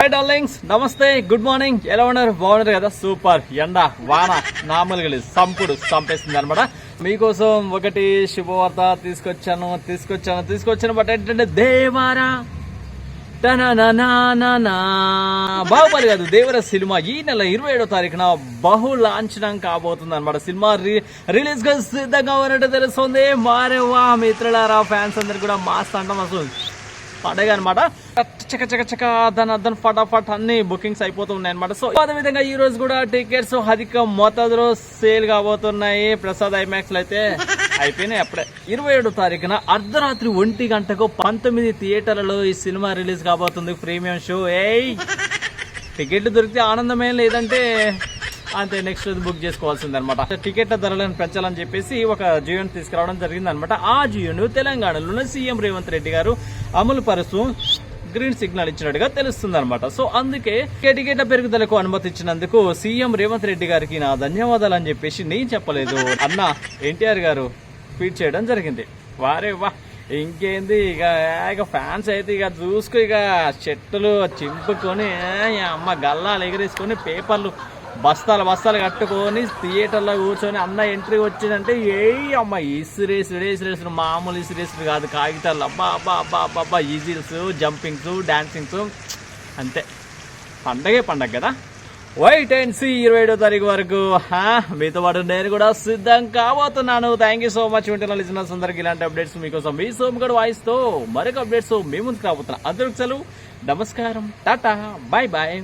Hi darlings నమస్తే good morning ఎలా ఉన్నారు? బాగున్నారు కదా? సూపర్ ఎండ వాన నామలు లేదు. సంపుడు చంపేస్తుంది అనమాట మీకోసం ఒకటి శుభవార్త తీసుకొచ్చాను తీసుకొచ్చాను తీసుకొచ్చాను. బట్ ఏంటంటే దేవారా? బాహుబలి కాదు దేవర సినిమా. ఈ నెల ఇరవై ఏడో తారీఖున బహు లాంఛనం కాబోతుంది అనమాట సినిమా రి- రిలీజ్గా సిద్ధంగా ఉన్నట్టు తెలుస్తుంది. మారే వా మిత్రులారా ఫ్యాన్స్ అందరు కూడా మాస్ అంటాం అసలు పడగా అనమాట చక చక చక దాని అద్దన్ ఫటాఫట్ అన్ని బుకింగ్స్ అయిపోతున్నాయి అనమాట సో అదే విధంగా ఈ రోజు కూడా టికెట్స్ అధిక మోతాదులో సేల్ కాబోతున్నాయి. ప్రసాద్ ఐమాక్స్లో అయితే అయిపోయినాయి అప్పుడే. ఇరవై ఏడు తారీఖున అర్ధరాత్రి ఒంటి గంటకు పంతొమ్మిది థియేటర్లలో ఈ సినిమా రిలీజ్ కాబోతుంది ప్రీమియం షో. ఏయ్! టికెట్లు దొరికితే ఆనందమే లేదంటే అంతే నెక్స్ట్ రోజు బుక్ చేసుకోవాల్సింది అనమాట టికెట్ల ధరలను పెంచాలని చెప్పేసి ఒక జియోని తీసుకురావడం జరిగింది అనమాట ఆ జియోను తెలంగాణలోనే సీఎం రేవంత్ రెడ్డి గారు అమలు పరుస్తూ గ్రీన్ సిగ్నల్ ఇచ్చినట్టుగా తెలుస్తుంది అనమాట సో అందుకే టికెట్ల పెరుగుదలకు అనుమతి ఇచ్చినందుకు సీఎం రేవంత్ రెడ్డి గారికి నా ధన్యవాదాలు అని చెప్పేసి నేను చెప్పలేదు. అన్న ఎన్టీఆర్ గారు ట్వీట్ చేయడం జరిగింది. వారే వా ఇంకేంది ఇక ఇక ఫ్యాన్స్ అయితే ఇక చూసుకు ఇక చెట్టులు చింపుకొని అమ్మ గల్లాలు ఎగరేసుకొని పేపర్లు బస్తాలు బస్తాలు కట్టుకొని థియేటర్లో కూర్చొని అన్న ఎంట్రీ వచ్చిందంటే ఏ అమ్మ ఇసిరేసుడు ఇసిరేసుడు మామూలు ఇసిరేసుడు కాదు కాగితాలు. అబ్బా అబ్బా అబ్బా అబ్బా అబ్బా ఈజీల్స్ జంపింగ్స్ డ్యాన్సింగ్స్ అంతే. పండగే పండగ కదా? వైట్ అండ్ సి ఇరవై ఏడో తారీఖు వరకు మీతో పాటు నేను కూడా సిద్ధం కాబోతున్నాను. థ్యాంక్ యూ సో మచ్ వింటున్న లిజినర్స్ అందరికి ఇలాంటి అప్డేట్స్ మీకోసం మీ సోమగడ్ కూడా వాయిస్తో మరొక అప్డేట్స్ మీ ముందుకు రాబోతున్నాను అందరికి సెలవు నమస్కారం టాటా బాయ్ బాయ్